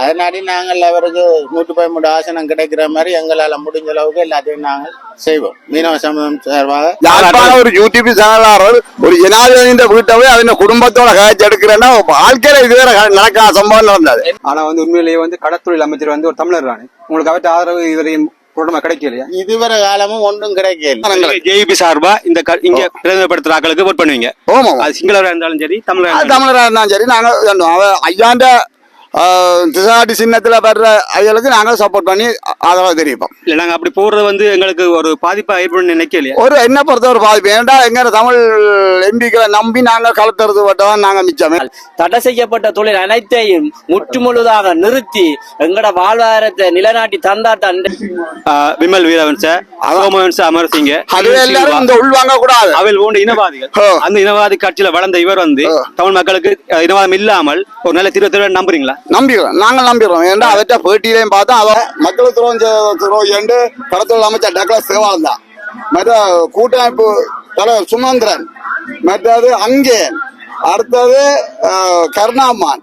அதனாடி நாங்கள் அவருக்கு நூற்றி பதிமூணு ஆசனம் கிடைக்கிற மாதிரி எங்களால முடிஞ்ச அளவுக்கு எல்லாத்தையும் நாங்கள் செய்வோம். மீனவ சமூகம் சார்பாக. ஒரு யூடியூப் சேனலாளர் ஒரு ஜனாதிபதியின் வீட்டை போய் அவன் குடும்பத்தோட காய்ச்சி எடுக்கிறேன்னா வாழ்க்கையில இதுவரை நடக்காத சம்பவம் நடந்தது. ஆனா வந்து உண்மையிலேயே வந்து கடற்தொழில் அமைச்சர் வந்து ஒரு தமிழர் தானே? உங்களுக்கு அவற்றை ஆதரவு இதுவரையும் குடும்பம் கிடைக்கலையா? இதுவரை காலமும் ஒன்றும் கிடைக்கல ஜேபி சார்பா இந்த க- இங்க பிரதிநிதிப்படுத்துற ஆட்களுக்கு vote பண்ணுவீங்க? ஓமா அது சிங்களவரா இருந்தாலும் சரி தமிழரா இருந்தாலும் தமிழராக இருந்தாலும் சரி நாங்கள் அவன் ஐயாண்ட திசாடி சின்னத்துல வர்ற ஐயலுக்கு நாங்கள் சப்போர்ட் பண்ணி ஆதரவு தெரிவிப்போம். இல்ல நாங்க அப்படி போடுறது வந்து எங்களுக்கு ஒரு பாதிப்பா ஏற்படும் நினைக்கலையா ஒரு என்ன பொறுத்த ஒரு பாதிப்பு? ஏன்டா எங்க தமிழ் எம்பிக்களை நம்பி நாங்கள் களத்துறது பட்டதான் நாங்கள் மிச்சமே? தடை செய்யப்பட்ட தொழில் அனைத்தையும் முற்றுமுழுதாக நிறுத்தி எங்கட வாழ்வாதாரத்தை நிலைநாட்டி தந்தாட்டம் ஆஹ் விமல் வீரவன்ச சோமவன்ச அமரசிங்க அது எல்லாரும் இந்த உள்வாங்க கூடாது. அவையில் போன்ற இனவாதிகள். அந்த இனவாதி கட்சியில வளர்ந்த இவர் வந்து தமிழ் மக்களுக்கு இனவாதம் இல்லாமல் ஒரு நல்ல தீர்வு தருவார் நம்புறீங்களா? நம்பிடுறோம். நாங்கள் நம்பிடுறோம். ஏன்டா அவற்றை பேட்டியிலையும் பார்த்தா அவன் மக்கள் துரோகம் துரோகி என்று கடத்தல் அமைச்சர் டக்ளஸ் சேவால் தான் மற்ற கூட்டமைப்பு தலைவர் சுமந்திரன். மற்றது அங்கே. அடுத்தது கருணாமான்.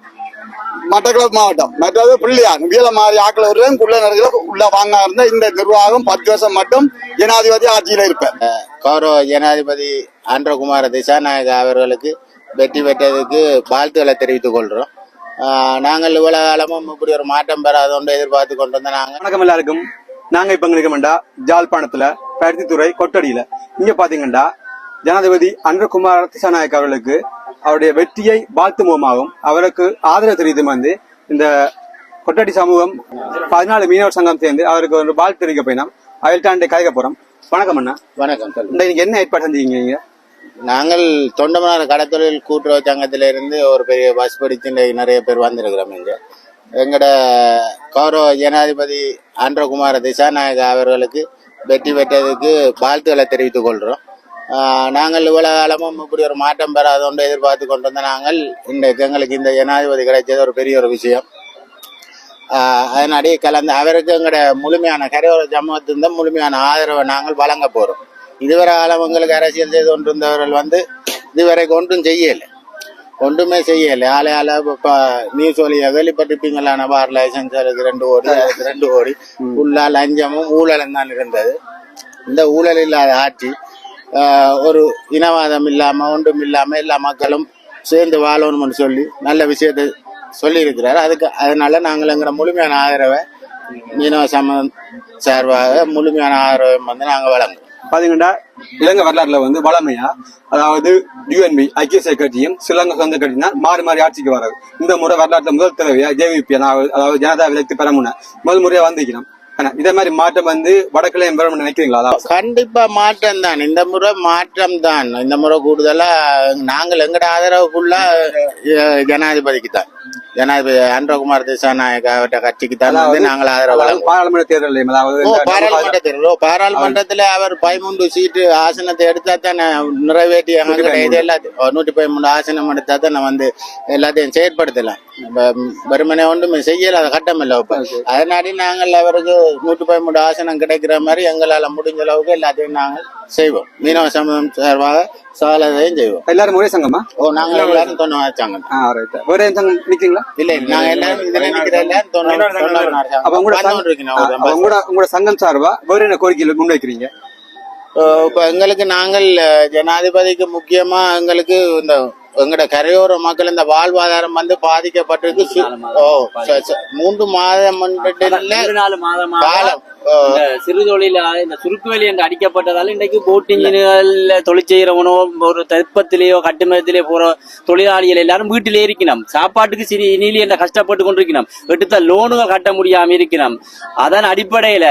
மட்டக்களப்பு மாவட்டம். மற்றது பிள்ளையார். வீரமாரி ஆக்கள் வருடம் குள்ள நிறைய உள்ள வாங்க இருந்த இந்த நிர்வாகம் பத்து வருஷம் மட்டும் ஜனாதிபதி ஆட்சியில இருப்பேன். கௌரவ ஜனாதிபதி ஆந்திரகுமார திசாநாயக அவர்களுக்கு வெற்றி பெற்றதுக்கு வாழ்த்துக்களை தெரிவித்துக் கொள்றோம். ஆஹ் நாங்கள் இவ்வளவு காலமும் இப்படி ஒரு மாற்றம் பெறாதோண்டு எதிர்பார்த்து கொண்டு வந்த நாங்கள் வணக்கம் எல்லாருக்கும். நாங்க இப்ப எங்க இருக்கோம்டா ஜாழ்ப்பாணத்துல பருத்தித்துறை கொட்டடியில. இங்க பாத்தீங்கன்னா ஜனாதிபதி அன்றகுமார் திசாநாயக் அவர்களுக்கு அவருடைய வெற்றியை வாழ்த்து முகமாகவும் அவருக்கு ஆதரவு தெரிவித்தும் வந்து இந்த கொட்டடி சமூகம் பதினாலு மீனவர் சங்கம் சேர்ந்து அவருக்கு ஒரு வாழ்த்து தெரிவிக்க போயினோம் அவர்கிட்ட கதைக்க போறோம். வணக்கம் அண்ணா. வணக்கம் நீங்க என்ன ஏற்பாடு செஞ்சீங்க? நாங்கள் தொண்டமனார் கடத்தொழில் கூட்டுறவு சங்கத்திலிருந்து ஒரு பெரிய பஸ் பிடிச்சு நிறைய பேர் வந்திருக்கிறோம் இங்கே. எங்கட கௌரவ ஜனாதிபதி ஆந்திரகுமார திசாநாயக அவர்களுக்கு வெற்றி பெற்றதுக்கு வாழ்த்துக்களை தெரிவித்துக் கொள்கிறோம் நாங்கள் இவ்வளவு காலமும் இப்படி ஒரு மாற்றம் பெறாதோண்டு எதிர்பார்த்து கொண்டு வந்த நாங்கள் இன்றைக்கு எங்களுக்கு இந்த ஜனாதிபதி கிடைச்சது ஒரு பெரிய ஒரு விஷயம். ஆஹ் அதனடி கலந்து அவருக்கு எங்களோட முழுமையான கரையோர சமூகத்தின் முழுமையான ஆதரவை நாங்கள் வழங்க போகிறோம் இதுவரை காலம் எங்களுக்கு அரசியல் செய்து கொண்டிருந்தவர்கள் வந்து இதுவரைக்கும் ஒன்றும் செய்யலை. ஒன்றுமே செய்யலை. ஆளை ஆள இப்போ நியூஸ் வழியா வெளிப்பட்டிருப்பீங்களான பார் லைசன்ஸ் அதுக்கு ரெண்டு கோடி அதுக்கு ரெண்டு கோடி. ஃபுல்லா லஞ்சமும் ஊழலும் தான் இருந்தது. இந்த ஊழல் இல்லாத ஆட்சி ஒரு இனவாதம் இல்லாம ஒன்றும் இல்லாம எல்லா மக்களும் சேர்ந்து வாழணும்னு சொல்லி நல்ல விஷயத்தை சொல்லியிருக்கிறார். அதுக்கு அதனால நாங்கள் எங்கிற முழுமையான ஆதரவை மீனவ சம சார்பாக முழுமையான ஆதரவை வந்து நாங்கள் வழங்குறோம். பாத்தீங்கன்னா இலங்கை வரலாறுல வந்து வளமையா அதாவது யூஎன்பி ஐக்கிய கட்சியும் சிலங்கை சொந்த கட்சியும் தான் மாறி மாறி ஆட்சிக்கு வராது இந்த முறை வரலாற்றுல முதல் தடவையா ஜேவிபி அதாவது ஜனதா விலக்கு பெற முன்ன முதல் முறையா வந்திருக்கணும். இதே மாதிரி மாற்றம் வந்து வடக்குல பெற நினைக்கிறீங்களா? அதாவது கண்டிப்பா மாற்றம் தான். இந்த முறை மாற்றம் தான். இந்த முறை கூடுதலா நாங்கள் எங்கட ஆதரவுக்குள்ள ஜனாதிபதிக்கு தான். ஜனாதிபதி அன்றகுமார் திசாநாயக அவர்கிட்ட கட்சிக்கு தான் வந்து நாங்கள் ஆதரவு. பாராளுமன்ற தேர்தல் அதாவது ஓ இந்த- பாராளுமன்றத்தில் அவர் பதிமூன்று சீட்டு ஆசனத்தை எடுத்தா தானே நிறைவேற்றி இது எல்லாத்தையும் நூற்றி பதிமூணு ஆசனம் எடுத்தா தானே வந்து எல்லாத்தையும் செயற்படுத்தலாம். வெறுமனே ஒன்றுமே செய்யல அது கட்டம் இல்லை இப்ப அதனாடி நாங்கள் அவருக்கு நூற்றி பதிமூணு ஆசனம் கிடைக்கிற மாதிரி எங்களால முடிஞ்ச அளவுக்கு எல்லாத்தையும் நாங்கள் செய்வோம். மீனவ சமூகம் சார்பாக சகலதையும் செய்வோம். எல்லாரும் ஒரே சங்கமா? ஓ நாங்கள் எல்லாரும் தொண்ணூறு வச்சாங்க ஆ ரைட் வேற எந்த சங்கம் நிக்கிறீங்களா? இல்ல இல்ல நாங்க எல்லாரும் இதுல நிக்கிற எல்லாரும் தொண்ணூறு தொண்ணூறு அப்ப உங்களோட சங்கம் ஒரு உங்களோட உங்களோட சங்கம் சார்பா? வேற என்ன கோரிக்கைகள் முன்வைக்கிறீங்க? இப்ப எங்களுக்கு நாங்கள் ஜனாதிபதிக்கு முக்கியமா எங்களுக்கு இந்த எங்கட கரையோர மக்கள் இந்த வாழ்வாதாரம் வந்து பாதிக்கப்பட்டிருக்கு. ஓ, மூன்று மாதம் நாலு மாதமாக காலம். சிறு தொழில இந்த சுருக்குவெளி என்று அடிக்கப்பட்டதால இன்றைக்கு போட் இன்ஜின்கள்ல தொழில் செய்யறவனோ ஒரு தெப்பத்திலேயோ கட்டுமரத்திலேயோ போற தொழிலாளிகள் எல்லாரும் வீட்டிலே இருக்கணும் சாப்பாட்டுக்கு சிறி இனிலி என்ற கஷ்டப்பட்டு கொண்டிருக்கணும் எடுத்த லோனுகள் கட்ட முடியாம இருக்கணும் அதன் அடிப்படையில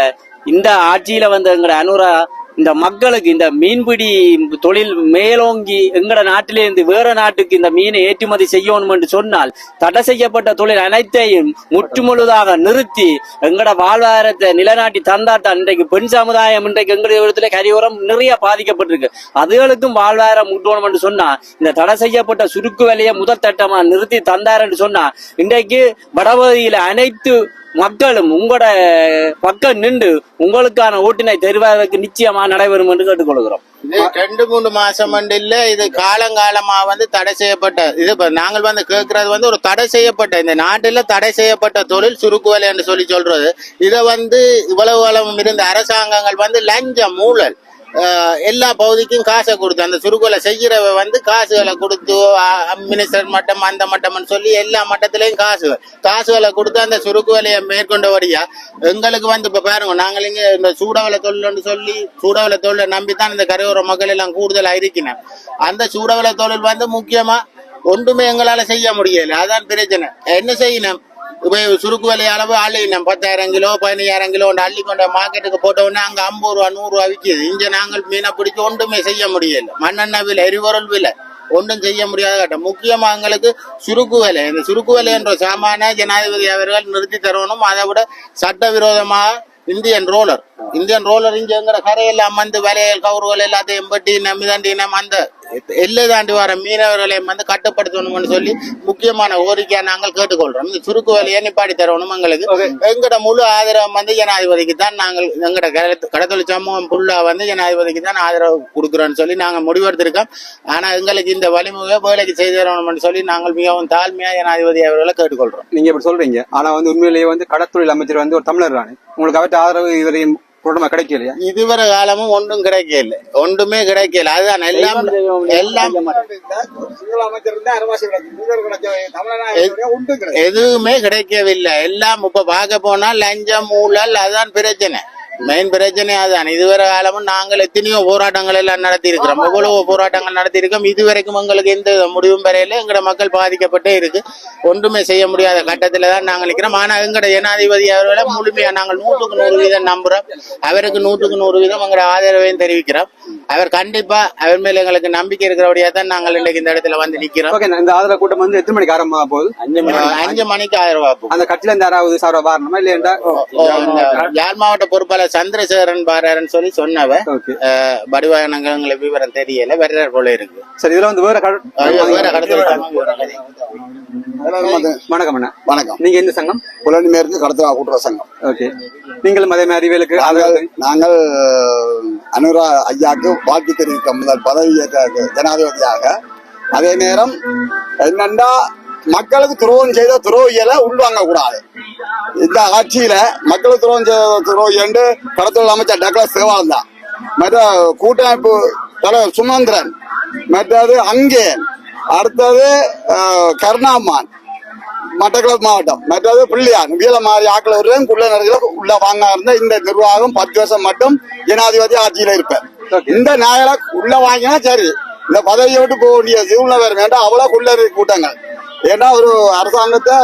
இந்த ஆட்சியில வந்த எங்கட அனுரா இந்த மக்களுக்கு இந்த மீன்பிடி தொழில் மேலோங்கி எங்கட நாட்டிலிருந்து வேற நாட்டுக்கு இந்த மீனை ஏற்றுமதி செய்யணும் என்று சொன்னால் தடை செய்யப்பட்ட தொழில் அனைத்தையும் முற்றுமுழுதாக நிறுத்தி எங்கட வாழ்வாதாரத்தை நிலைநாட்டி தந்தாட்டம் இன்றைக்கு பெண் சமுதாயம் இன்றைக்கு எங்களுடைய இடத்துல கரையோரம் நிறைய பாதிக்கப்பட்டிருக்கு. அதுகளுக்கும் வாழ்வாதாரம் முட்டணும் என்று சொன்னா இந்த தடை செய்யப்பட்ட சுருக்கு வேலையை முதல் தட்டமா நிறுத்தி தந்தார் என்று சொன்னா இன்றைக்கு வடபகுதியில அனைத்து மக்களும் உங்களோட பக்கம் நின்று உங்களுக்கான ஓட்டினை தெரிவதற்கு நிச்சயமா நடைபெறும் என்று கேட்டுக்கொள்கிறோம். ரெண்டு மூணு மாசம் இல்ல இது காலங்காலமா வந்து தடை செய்யப்பட்ட இது நாங்கள் வந்து கேட்கறது வந்து ஒரு தடை செய்யப்பட்ட இந்த நாட்டில தடை செய்யப்பட்ட தொழில் சுருக்குவலை என்று சொல்லி சொல்றது. இதை வந்து இவ்வளவு காலம் இருந்த அரசாங்கங்கள் வந்து லஞ்சம் ஊழல் எல்லா பகுதிக்கும் காசை கொடுத்து அந்த சுருக்குவலை செய்கிறவ வந்து காசுகளை கொடுத்து மினிஸ்டர் மட்டம் அந்த மட்டம்னு சொல்லி எல்லா மட்டத்திலையும் காசு காசுகளை கொடுத்து அந்த சுருக்கு வேலையை மேற்கொண்டபடியா எங்களுக்கு வந்து இப்போ பாருங்க நாங்கள் இங்கே இந்த சூடவலை தொழில்னு சொல்லி சூடவலை தொழிலை நம்பி தான் இந்த கரையோர மக்கள் எல்லாம் கூடுதலாக இருக்கணும் அந்த சூடவலை தொழில் வந்து முக்கியமா ஒன்றுமே எங்களால் செய்ய முடியலை. அதான் பிரச்சனை. என்ன செய்யணும்? இப்போ சுருக்கு விலை அளவு அள்ளினோம் பத்தாயிரம் கிலோ பதினஞ்சாயிரம் கிலோ ஒன்று அள்ளி கொண்ட மார்க்கெட்டுக்கு போட்ட அங்கே ஐம்பது ரூபா நூறுரூவா விற்கிது. இங்கே நாங்கள் மீனை பிடிச்சி ஒன்றுமே செய்ய முடியல. மண்ணெண்ணெய் விலை எரிபொருள் விலை ஒன்றும் செய்ய முடியாத கட்டம். முக்கியமாக எங்களுக்கு சுருக்கு விலை இந்த சுருக்கு விலை என்ற சாமான ஜனாதிபதி அவர்கள் நிறுத்தி தரணும். அதை விட சட்டவிரோதமாக இந்தியன் ரோலர். இந்தியன் ரோலர் இங்கே எங்கிற கரையில் அமர்ந்து வலையல் கவுறுகள் எல்லாத்தையும் பட்டி நம்பிதாண்டினம் அந்த எல்லை தாண்டி வர மீனவர்களையும் வந்து கட்டுப்படுத்தணும்னு சொல்லி முக்கியமான கோரிக்கையா நாங்கள் கேட்டுக்கொள்றோம். இந்த சுருக்கு வேலையை நிப்பாட்டி தரணும் எங்களுக்கு. எங்கட முழு ஆதரவு வந்து ஜனாதிபதிக்கு தான் நாங்கள் எங்கட கடத்த- கடத்தொழில் சமூகம் ஃபுல்லா வந்து ஜனாதிபதிக்கு தான் ஆதரவு கொடுக்குறோம்னு சொல்லி நாங்கள் முடிவெடுத்திருக்கோம். ஆனா எங்களுக்கு இந்த வழிமுறை வேலைக்கு செய்து தரணும்னு சொல்லி நாங்கள் மிகவும் தாழ்மையா ஜனாதிபதி அவர்களை கேட்டுக்கொள்றோம். நீங்க இப்படி சொல்றீங்க. ஆனா வந்து உண்மையிலேயே வந்து கடத்தொழில் அமைச்சர் வந்து ஒரு தமிழர் தானே. உங்களுக்கு அவற்றை ஆதரவு இதுவரையும் குடும்ப கிடைக்கலையா? இதுவரை காலமும் ஒன்றும் கிடைக்கல. ஒன்றுமே கிடைக்கல. அதுதான் எல்லாம் எல்லாம் எதுவுமே கிடைக்கவில்லை. எல்லாம் இப்ப பார்க்க போனா லஞ்சம் ஊழல் அதான் பிரச்சனை. மெயின் பிரச்சனை அதான். இதுவரை காலமும் நாங்கள் எத்தனையோ போராட்டங்கள் எல்லாம் நடத்தி இருக்கிறோம் எவ்வளவோ போராட்டங்கள் நடத்தி இருக்கோம் இதுவரைக்கும் எங்களுக்கு எந்த முடிவும் வரையில எங்கட மக்கள் பாதிக்கப்பட்டே இருக்கு. ஒன்றுமே செய்ய முடியாத கட்டத்துல தான் நாங்கள் நிற்கிறோம். ஆனா எங்கட ஜனாதிபதி அவர்களை முழுமையா நாங்கள் நூற்றுக்கு நூறு வீதம் நம்புறோம். அவருக்கு நூற்றுக்கு நூறு வீதம் எங்கட ஆதரவையும் தெரிவிக்கிறோம். அவர் கண்டிப்பா அவர் மேல எங்களுக்கு நம்பிக்கை இருக்கிறபடியா தான் நாங்கள் இன்னைக்கு இந்த இடத்துல வந்து நிக்கிறோம். ஓகே இந்த ஆதரவு கூட்டம் வந்து எத்தனை மணிக்கு ஆரம்பமாக போகுது? அஹ் அஞ்சு மணிக்கு ஆயிரம் ரூபாய். அந்த கட்சியில இருந்து யாராவது சார்பா வரணுமா இல்லையா யாழ் மாவட்ட பொறுப்பாளர் சந்திரசேகரன் பாரன்னு சொல்லி சொன்னவ ஓகே. வடிவானங்களை விவரம் தெரியல வேற போல இருக்கு. சரி இதுல வந்து வேற வேற கடத்தல். வணக்கம் அண்ணா. வணக்கம். நீங்க எந்த சங்கம்? புலனி மேற்கு கடத்தலா கூட்டுறவு சங்கம். ஓகே. நீங்களும் அதே மாதிரி வேலுக்கு நாங்கள் அனுரா ஐயாக்கு வாழ்த்து தெரிவிக்க முதல் பதவி ஏற்ற ஜனாதிபதியாக. அதே நேரம் என்னண்டா மக்களுக்கு துரோகம் செய்த துரோகிகளை உள்வாங்க கூடாது இந்த ஆட்சியில மக்களுக்கு துரோகம் செய்த துரோகி என்று கடத்தொழில் அமைச்சர் டக்ளஸ் சேவானந்தா. மற்ற கூட்டமைப்பு தலைவர் சுமந்திரன். மற்றது அங்கே அடுத்தது கருணாமான் மட்டக்களப்பு மாவட்டம். மற்றது பிள்ளையார் வீல மாதிரி ஆக்கள் வருவதும் குள்ள நிறைய உள்ள வாங்க இருந்த இந்த நிர்வாகம் பத்து வருஷம் மட்டும் ஜனாதிபதி ஆட்சியில இருப்பார் இந்த நாயலை உள்ள வாங்கினா சரி. இந்த பதவியை விட்டு போக வேண்டிய சூழ்நிலை வேற வேண்டாம். அவ்வளவு குள்ள கூட்டங்கள். ஏன்னா ஒரு அரசாங்கத்தை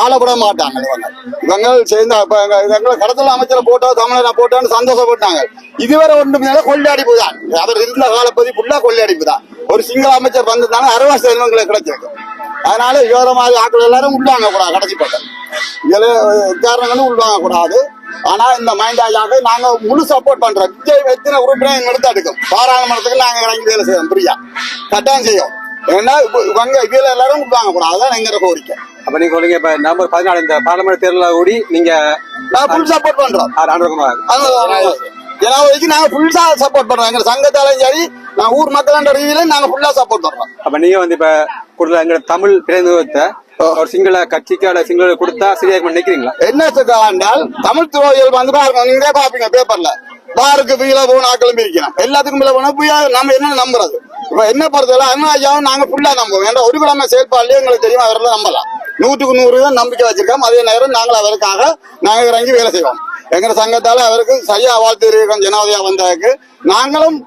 ஆளப்பட மாட்டாங்க இவங்க. இவங்க சேர்ந்த எங்களை கடத்தல் அமைச்சரை போட்டோ தமிழனை போட்டோன்னு சந்தோஷப்பட்டாங்க. இதுவரை ஒன்றும் மேல கொள்ளையடிப்பு தான். அவர் இருந்த காலப்பதி ஃபுல்லா கொள்ளையடிப்பு தான். ஒரு சிங்கள அமைச்சர் வந்ததுனால அரவாசி செல்வங்களை கிடைச்சிருக்கு. அதனால இவர மாதிரி ஆட்கள் எல்லாரும் உள்வாங்க கூடாது கடைசி பட்டம் இதுல காரணங்களும் உள்வாங்க கூடாது ஆனா இந்த மைண்டாஜாக்கு நாங்க முழு சப்போர்ட் பண்றோம். விஜய் எத்தனை உறுப்பினர் எடுத்து எடுக்கும் பாராளுமன்றத்துக்கு நாங்க இறங்கி வேலை செய்வோம் பிரியா கட்டாயம் செய்யும். ஏன்னா இவங்க இதுல எல்லாரும் உள்வாங்க கூடாது அதான் எங்கிற கோரிக்கை. அப்ப நீங்க சொல்றீங்க இப்ப நவம்பர் பதினாலு இந்த பார்லமெண்ட் தேர்தலில் கூடி நீங்க ஃபுல் சப்போர்ட் பண்றோம். ஜனாதிபதிக்கு நாங்க ஃபுல்லா சப்போர்ட் பண்றோம். எங்க சங்கத்தாலையும் சரி நான் ஊர் மக்கள் ரீதியில நாங்க ஃபுல்லா சப்போர்ட் பண்றோம். அப்ப நீங்க வந்து இப்ப கூடுதலா எங்க தமிழ் பிரதிநிதித்துவத்தை ஒரு சிங்கள கட்சிக்கு சிங்கள கொடுத்தா சரியா நினைக்கிறீங்களா? என்ன என்றால் தமிழ் துறையில் வந்து பாருங்க நீங்களே பாப்பீங்க பேப்பர்ல பாருக்கு வீல போன ஆக்களும் பிரிக்கணும் எல்லாத்துக்கும் மேல போனா போய் நம்ம என்ன நம்புறது. இப்ப என்ன பொறுத்தவரை அண்ணாஜாவும் நாங்க ஃபுல்லா நம்புவோம். ஏன்னா ஒரு கிழமை செயல்பாடுலயே எங்களுக்கு தெரியும் அவரெல்லாம் நம்பலாம். நூற்றுக்கு நூறு தான் நம்பிக்கை வச்சிருக்கோம் அதே நேரம் நாங்கள் அவருக்காக நாங்க இறங்கி வேலை செய்வோம். எங்க சங்கத்தால அவருக்கு சரியா வாழ்த்து தெரிவிக்கும் ஜனாதிபதியா வந்ததுக்கு நாங்களும்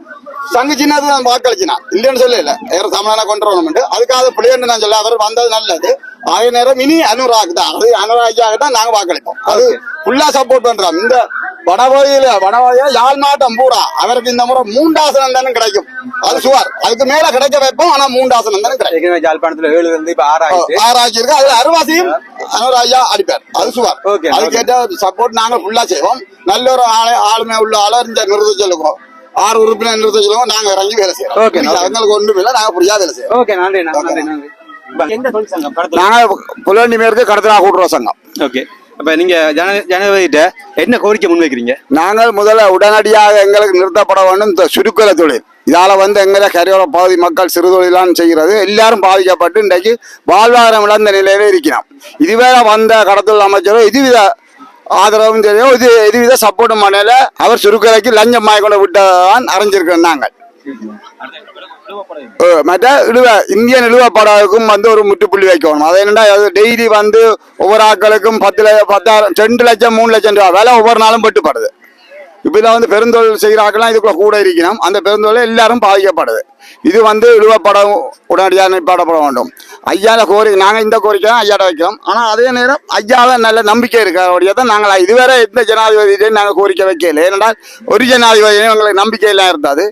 சங்க சின்னது நான் வாக்களிச்சினா. இல்லைன்னு சொல்லல. வேற தமிழனை கொண்டு வரணும் அதுக்காக பிள்ளைன்னு நான் சொல்ல அவர் வந்தது நல்லது. அதே நேரம் இனி அனுராக் தான் அது அனுராஜாக தான் நாங்க வாக்களிப்போம். அது ஃபுல்லா சப்போர்ட் பண்றோம். இந்த வடபகுதியில வடபகுதியில யாழ் மாவட்டம் பூரா. அவருக்கு இந்த முறை மூண்டாசனம் தானே கிடைக்கும். அது சுவார். அதுக்கு மேல கிடைக்க வைப்போம். ஆனா மூண்டாசனம் தானே கிடைக்கும். ஏற்கனவே ஜாழ்ப்பாணத்துல ஏழு இருந்து இப்ப ஆறு ஆயிடுச்சு. ஆராய்ச்சி இருக்கு அதுல அருவாசியும் அனுராஜா அடிப்பார். அது சுவார். அது. கேட்ட சப்போர்ட் நாங்க ஃபுல்லா செய்வோம். நல்ல ஒரு ஆளு ஆளுமை உள்ள ஆள இந்த நிறுத்த சொல்லுவோம் ஆறு உறுப்பினர் நிறுத்த சொல்லுவோம். நாங்க இறங்கி வேலை செய்யறோம். அவங்களுக்கு ஒன்றும் இல்லை. நாங்க புரியா வேலை செய்யறோம். ஓகே நன்றி நன்றி நன்றி கடத்தல். நாங்க புலனி மேற்கு கடத்தலா கூட்டுறவு சங்கம். ஓகே அப்ப நீங்க ஜன ஜனாதிபதிட்ட என்ன கோரிக்கை முன்வைக்கிறீங்க? நாங்கள் முதல்ல உடனடியாக எங்களுக்கு நிறுத்தப்பட வேண்டும். இந்த சுருக்கல தொழில். இதால வந்து எங்களை கரையோர பகுதி மக்கள் சிறு தொழிலான் செய்கிறது. எல்லாரும் பாதிக்கப்பட்டு இன்றைக்கு வாழ்வாதாரம் இழந்த நிலையில இருக்கிறோம். இதுவேளை வந்த கடத்தொழில் அமைச்சரும் இதுவித ஆதரவும் தெரியும். இது இதுவித சப்போர்ட்டும் பண்ணல. அவர் சுருக்கலைக்கு லஞ்சம் வாங்கி கொண்டு விட்டதான் அறிஞ்சிருக்கிறோம் நாங்கள் மற்ற இழுவ இந்திய நிலுவப்படாதுக்கும் வந்து ஒரு முற்றுப்புள்ளி வைக்கணும். அது என்னடா டெய்லி வந்து ஒவ்வொரு ஆட்களுக்கும் பத்து லட்சம் பத்தாயிரம் ரெண்டு லட்சம் மூணு லட்சம் ரூபா. விலை ஒவ்வொரு நாளும் பெட்டுப்படுது இப்போ இதில் வந்து பெருந்தொழில் செய்கிற ஆட்கள்லாம் இதுக்குள்ள கூட இருக்கணும் அந்த பெருந்தொழில் எல்லாரும் பாதிக்கப்படுது. இது வந்து இழுவப்பட உடனடியாக நிப்பாடப்பட வேண்டும். ஐயாவில் கோரிக்கை நாங்கள் இந்த கோரிக்கை தான் ஐயாட்ட வைக்கிறோம். ஆனால் அதே நேரம் ஐயாவில் நல்ல நம்பிக்கை இருக்கு தான் நாங்கள் இதுவரை எந்த ஜனாதிபதியிட்டையும் நாங்கள் கோரிக்கை வைக்கல ஏனென்றால் ஒரு ஜனாதிபதியும் எங்களுக்கு நம்பிக்கையெல்லாம் இருந்தாது இருந்தது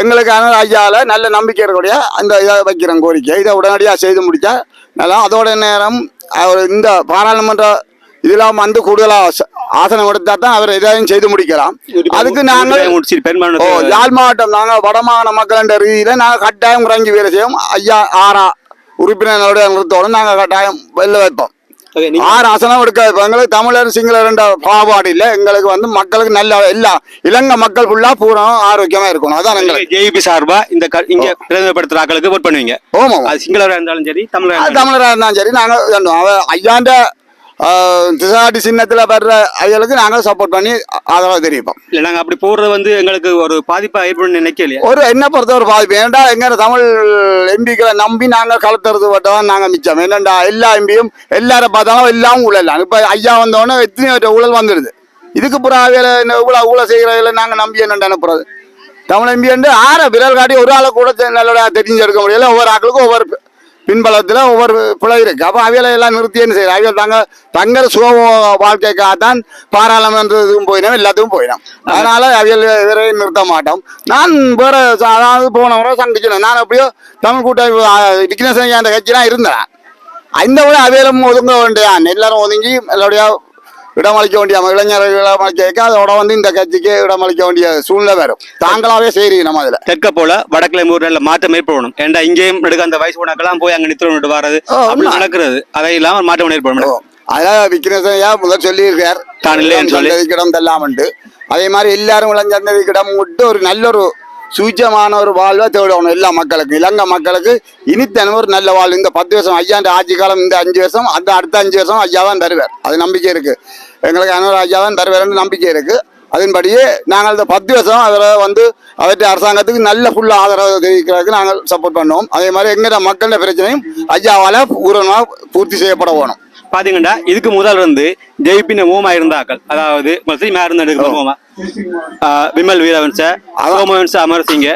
எங்களுக்கான ஐயாவில் நல்ல நம்பிக்கை இருக்கக்கூடிய அந்த இதை வைக்கிறோம் கோரிக்கை இதை உடனடியாக செய்து முடித்தா நல்லா. அதோட நேரம் அவர் இந்த பாராளுமன்ற இதெல்லாம் வந்து கூடுதலாக ஆசனம் எடுத்தா தான் அவர் எதையும் செய்து முடிக்கலாம். அதுக்கு நாங்கள் ஓ யாழ் மாவட்டம் நாங்கள் வடமாகாண மக்கள் என்ற ரீதியில் நாங்கள் கட்டாயம் இறங்கி வேலை செய்வோம். ஐயா ஆறா உறுப்பினர்களுடைய நிறுத்தோடு நாங்கள் கட்டாயம் வெளில வைப்போம். ஆறு ஆசனம் எடுக்க எங்களுக்கு தமிழர் சிங்களர் என்ற பாகுபாடு இல்லை. எங்களுக்கு வந்து மக்களுக்கு நல்ல எல்லா இலங்கை மக்கள் ஃபுல்லாக பூரா ஆரோக்கியமா இருக்கணும். அதான் எங்களுக்கு. ஜேபி சார்பா இந்த இங்க பிரதிநிதிப்படுத்துற ஆட்களுக்கு vote பண்ணுவீங்க. ஓமாம் அது சிங்களவரா இருந்தாலும் சரி தமிழரா தமிழராக இருந்தாலும் சரி. நாங்கள் ஐயாண்ட திசாடி சின்னத்தில் வர்ற ஐயலுக்கு நாங்கள் சப்போர்ட் பண்ணி ஆதரவு தெரிவிப்போம். இல்ல நாங்க அப்படி போடுறது வந்து எங்களுக்கு ஒரு பாதிப்பா ஏற்படும் நினைக்கலையா ஒரு என்ன பொறுத்த ஒரு பாதிப்பு. ஏன்டா எங்க தமிழ் எம்பிக்களை நம்பி நாங்கள் களத்துறது பட்டதான் நாங்கள் மிச்சம். என்னண்டா எல்லா எம்பியும் எல்லாரை பார்த்தாலும் எல்லாம் ஊழலாம் இப்போ ஐயா வந்தோடனே எத்தனையோ ஊழல் வந்துடுது இதுக்கு புறா வேலை இவ்வளோ ஊழல் செய்கிறதில்ல நாங்கள் நம்பி என்னண்டா அனுப்புறது தமிழ் எம்பி வந்து ஆற விரல் காட்டி ஒரு ஆளை கூட நல்ல தெரிஞ்சிருக்க முடியல. ஒவ்வொரு ஆட்களுக்கும் ஒவ்வொரு பின்பலத்தில் ஒவ்வொரு பிழை இருக்கு. அப்போ அவியலை எல்லாம் நிறுத்தி என்ன செய்யுது அவியல் தாங்க தங்கள் சுக வாழ்க்கைக்காகத்தான் பாராளுமன்றத்துக்கும் போயினோம் எல்லாத்துக்கும் போயிடும் அதனால அவியல் இவரை நிறுத்த மாட்டோம். நான் வேற அதாவது போன முறை சந்திச்சினேன் நான் எப்படியோ தமிழ் கூட்டமைப்பு விக்னேசன் அந்த கட்சிலாம் இருந்தேன். இந்த விட அவியலும் ஒதுங்க வேண்டியான் எல்லாரும் ஒதுங்கி எல்லாருடைய இடமளிக்க வேண்டிய இளைஞர்கள் இடமளிக்க வைக்க அதோட வந்து இந்த கட்சிக்கு இடமளிக்க வேண்டிய சூழ்நிலை வரும் தாங்களாவே செய்றீங்க நம்ம அதுல தெற்க போல வடக்குல நல்ல மாற்றம் ஏற்படணும். ஏன்டா இங்கேயும் எடுக்க அந்த வயசு போனாக்கெல்லாம் போய் அங்க நித்திரம் வர்றது? அப்படி. நடக்கிறது. அதை இல்லாம ஒரு மாற்றம் ஏற்படணும். அதான் விக்னேசையா முதல் சொல்லியிருக்கார். தான் இல்லைன்னு சொல்லி. சந்ததிக்கிடம் தெல்லாமண்டு. அதே மாதிரி எல்லாரும் இளஞ்சந்ததிக்கிடம் விட்டு ஒரு நல்ல ஒரு சூச்சமான ஒரு வாழ்வை தேடணும் எல்லா மக்களுக்கும். இலங்கை மக்களுக்கு இனித்தனம் ஒரு நல்ல வாழ்வு. இந்த பத்து வருஷம் ஐயாண்ட ஆட்சி காலம் இந்த அஞ்சு வருஷம் அந்த அடுத்த அஞ்சு வருஷம் ஐயா தான் தருவார். அது நம்பிக்கை இருக்கு. எங்களுக்கு அனுவர் ஐயா தான் தருவார்னு நம்பிக்கை இருக்கு. அதன்படியே நாங்கள் இந்த பத்து வருஷம் அவரை வந்து அவற்றை அரசாங்கத்துக்கு நல்ல ஃபுல் ஆதரவு தெரிவிக்கிறதுக்கு நாங்கள் சப்போர்ட் பண்ணுவோம். அதே மாதிரி எங்கட மக்களோட பிரச்சனையும் ஐயாவால் பூரணமாக பூர்த்தி செய்யப்பட வேணும். பாத்தீங்கன்னா இதுக்கு முதல் வந்து ஜெயிப்பின மூமா இருந்தாக்கள் அதாவது முஸ்லீம் இருந்தா மூமா. விமல் வீரவன்ச சோமவன்ச அமரசிங்க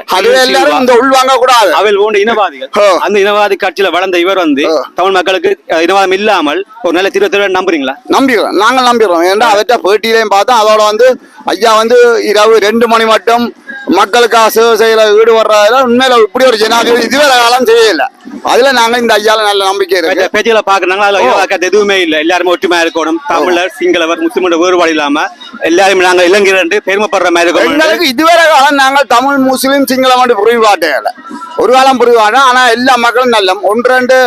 இந்த உள்வாங்க கூடாது அவள் போன்ற இனவாதிகள். அந்த இனவாதி கட்சியில வளர்ந்த இவர் வந்து. தமிழ் மக்களுக்கு இனவாதம் இல்லாமல் ஒரு நல்ல திருவத்திர நம்புறீங்களா? நம்பிடுறோம். நாங்கள் நம்பிடுறோம். ஏன்னா அவற்றை பேட்டியிலையும் பார்த்தோம். அதோட வந்து ஐயா வந்து இரவு ரெண்டு மணி மட்டும் மக்களுக்காக சேவை செய்யற ஈடுபடுறதுல உண்மையில இப்படி ஒரு ஜனாதிபதி இதுவரை காலம் செய்யல. அதுல நாங்க இந்த ஐயால நல்ல நம்பிக்கை இருக்கு. பேச்ச- பேச்சுகளை பாக்குறாங்க அதுல எதுவுமே இல்ல. எல்லாருமே ஒற்றுமையா இருக்கணும். தமிழர் சிங்களவர் முஸ்லிமோட வேறுபாடு இல்லாம எல்லாருமே நாங்க இளைஞர் என்று பெருமைப்படுற மாதிரி இருக்கணும். எங்களுக்கு இதுவரை காலம் நாங்கள் தமிழ் முஸ்லீம் சிங்களம் என்று புரிவாட்டையில ஒரு காலம் புரிவாட்டம் ஆனா எல்லா மக்களும் நல்ல ஒன்று ரெண்டு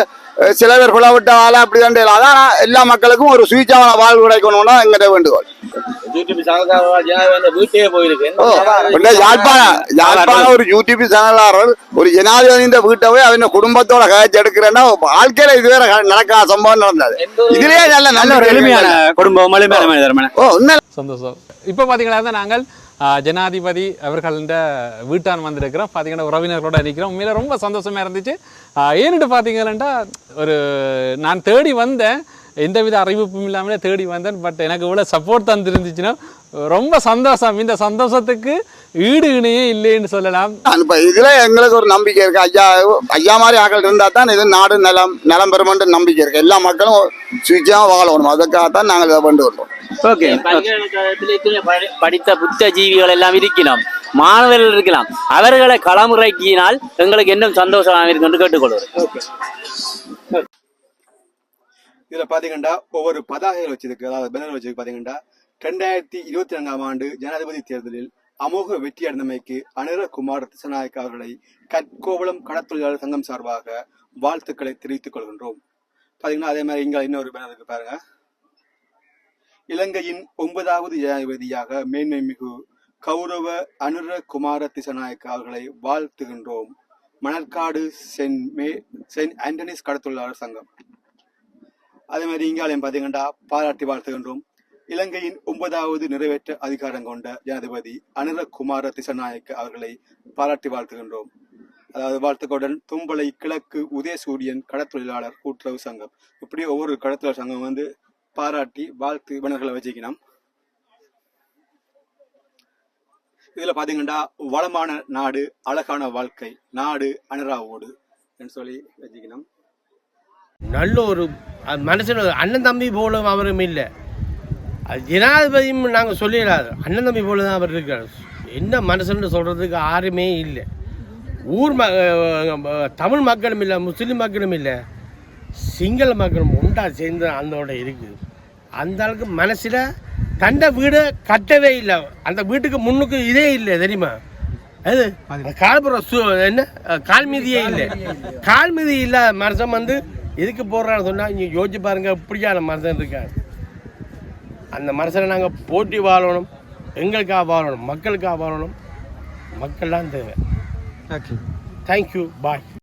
சில பேர் பிளவிட்ட ஆள அப்படி தான் ஆனா எல்லா மக்களுக்கும் ஒரு சுயீச்சமான வாழ்வு கிடைக்கணும்னா எங்கிட்ட வேண்டுகோள். யூடியூப் ஜனாதிபதி வீட்டே போயிருக்கு. ஓ, உடனே யாழ்ப்பாண யாழ்ப்பாண ஒரு யூடியூப் சேனலாளர் ஒரு ஜனாதிபதி வீட்டை போய் அவன் குடும்பத்தோட கழிச்சு எடுக்கிறேன்னா வாழ்க்கையில இதுவரை நடக்காத சம்பவம் நடந்தது. இதுலயே நல்ல நல்ல ஒரு எளிமையான குடும்பம் எளிமையான மனிதர் ஓ உண்மை சந்தோஷம். இப்போ பார்த்தீங்கன்னா நாங்கள் ஜனாதிபதி அவர்கள்ட வீட்டான் வந்திருக்கிறோம். பார்த்தீங்கன்னா உறவினர்களோட நிற்கிறோம் உண்மையில ரொம்ப சந்தோஷமா இருந்துச்சு. ஏன்னுட்டு பார்த்தீங்கன்னா ஒரு நான் தேடி வந்தேன். எந்தவித அறிவிப்பும் இல்லாமலே தேடி வந்தேன். பட் எனக்கு இவ்வளோ சப்போர்ட் தந்துருந்துச்சுன்னா ரொம்ப சந்தோஷம். இந்த சந்தோஷத்துக்கு ஈடு இணையே இல்லைன்னு சொல்லலாம். இப்ப இதுல எங்களுக்கு ஒரு நம்பிக்கை இருக்கு. ஐயா ஐயா மாதிரி ஆக்கள் இருந்தா தான் இது நாடு நலம் நலம் பெறுமென்ற நம்பிக்கை இருக்கு. எல்லா மக்களும் சுவிச்சா வாழணும். அதுக்காகத்தான் நாங்கள் இதை கொண்டு வந்தோம். ஓகே. படித்த புத்த ஜீவிகள் எல்லாம் இருக்கலாம் மாணவர்கள் இருக்கலாம். அவர்களை களமிறக்கினால் எங்களுக்கு இன்னும் சந்தோஷமாக இருக்கு என்று கேட்டுக்கொள்கிறேன். இதுல பாத்தீங்கன்னா ஒவ்வொரு பதாகைகள் வச்சிருக்கு. அதாவது பேனர் வச்சிருக்கு பாத்தீங்கன்னா ரெண்டாயிரத்தி இருபத்தி நான்காம் ஆண்டு ஜனாதிபதி தேர்தலில் அமோக வெற்றி அடைந்தமைக்கு அனிரகுமார் திசநாயக் அவர்களை கற்கோவளம் கடத்தொழிலாளர் சங்கம் சார்பாக வாழ்த்துக்களை தெரிவித்துக் கொள்கின்றோம். பாத்தீங்கன்னா அதே மாதிரி இங்கே இன்னொரு பேனர் இருக்கு பாருங்க. இலங்கையின் ஒன்பதாவது ஜனாதிபதியாக மேன்மை மிகு கௌரவ அனுர குமார திசநாயக்க அவர்களை வாழ்த்துகின்றோம். மணற்காடு சென் மே சென்ட் ஆண்டனிஸ் கடத்தொழிலாளர் சங்கம். அதே மாதிரி இங்காலையும் பார்த்தீங்கன்னா பாராட்டி வாழ்த்துகின்றோம். இலங்கையின் ஒன்பதாவது நிறைவேற்ற அதிகாரம் கொண்ட ஜனாதிபதி அனுர குமார திசநாயக்க அவர்களை பாராட்டி வாழ்த்துகின்றோம். அதாவது வாழ்த்துக்களுடன் தும்பளை கிழக்கு உதயசூரியன் கடத்தொழிலாளர் கூட்டுறவு சங்கம். இப்படி ஒவ்வொரு கடத்தொழில் சங்கம் வந்து பாராட்டி வாழ்த்து வினர்களை வச்சுக்கணும் இதுல பாத்தீங்கன்னா வளமான நாடு அழகான வாழ்க்கை நாடு அனுராவோடு என்று சொல்லி வச்சுக்கணும் நல்ல ஒரு மனுஷன் அண்ணன் தம்பி போலும் அவரும் இல்லை. ஜனாதிபதியும் நாங்கள் சொல்லிடாது அண்ணன் தம்பி போல தான் அவர் இருக்கார். என்ன மனசுன்னு சொல்கிறதுக்கு யாருமே இல்லை. ஊர் ம தமிழ் மக்களும் இல்லை முஸ்லீம் மக்களும் இல்லை. சிங்கள மக்களும் உண்டா சேர்ந்து அந்தோட இருக்குது அந்த அளவுக்கு மனசில் கண்ட வீடு கட்டவே இல்லை. அந்த வீட்டுக்கு முன்னுக்கு இதே இல்லை தெரியுமா? அது கால்புறம் சு என்ன கால்மீதியே கால் மீதியே இல்லை. கால் மீதி இல்லாத மனுஷன் வந்து எதுக்கு போடுறான்னு சொன்னால் இங்கே யோசிச்சு பாருங்கள் இப்படியான மனுஷன் இருக்காரு. அந்த மனுஷனை நாங்கள் போட்டி வாழணும் எங்களுக்காக வாழணும் மக்களுக்காக வாழணும். மக்கள்லாம் தேவை. Okay thank you bye